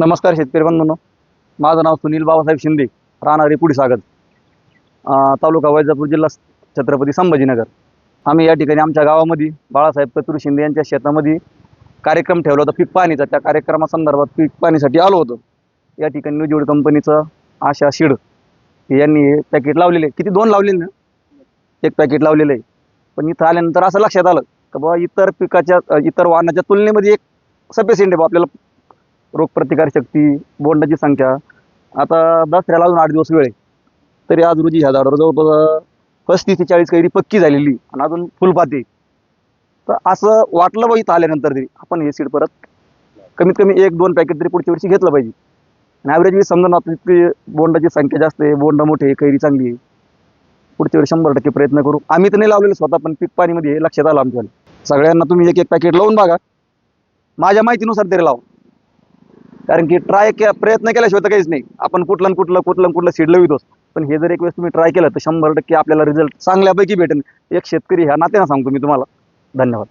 नमस्कार शेतकरी बंधूंनो. माझं नाव सुनील बाबासाहेब शिंदे. राहणारे पुढे सागर तालुका वैजापूर जिल्हा छत्रपती संभाजीनगर. आम्ही या ठिकाणी आमच्या गावामध्ये बाळासाहेब कतुर शिंदे यांच्या शेतामध्ये कार्यक्रम ठेवला होता. पीक पाणीचा. त्या कार्यक्रमासंदर्भात पीक पाणीसाठी आलो होतो. या ठिकाणी न्यूजोड कंपनीचं आशा शिड हे यांनी पॅकेट लावलेले. किती? दोन लावलेले ना? एक पॅकेट लावलेलं. आहे पण इथं आल्यानंतर असं लक्षात आलं का बाबा इतर पिकाच्या इतर वाहनाच्या तुलनेमध्ये एक सफिशियंट आहे बुवा आपल्याला रोगप्रतिकार शक्ती बोंडाची संख्या. आता दसऱ्याला अजून आठ दिवस वेळ आहे. तरी आज रोजी ह्या झाडावर जवळपास पस्तीस ते चाळीस कैरी पक्की झालेली आणि अजून फुलपाती. तर असं वाटलं पाहिजे आल्यानंतर तरी. आपण हे सीड परत कमीत कमी एक दोन पॅकेट तरी पुढच्या वर्षी घेतलं पाहिजे. आणि ॲव्हरेज मी समजा ना इतकी बोंडाची संख्या जास्त आहे बोंड मोठे आहे कैरी चांगली आहे. पुढच्या वेळी शंभर टक्के प्रयत्न करू. आम्ही तर नाही लावलेलं स्वतः पण पीक पाणीमध्ये हे लक्षात आलं आमच्या सगळ्यांना तुम्ही एक एक पॅकेट लावून बघा. माझ्या माहितीनुसार तरी लावा. कारण की ट्राय के प्रयत्न केल्याशिवाय तर काहीच नाही. आपण कुठलं कुठलं कुठलं कुठलं सीड लवितोच. पण हे जर एक वेळेस तुम्ही ट्राय केलं तर शंभर टक्के आपल्याला रिझल्ट चांगल्यापैकी भेटेल. एक शेतकरी ह्या नात्यानं सांगतो मी तुम्हाला. धन्यवाद.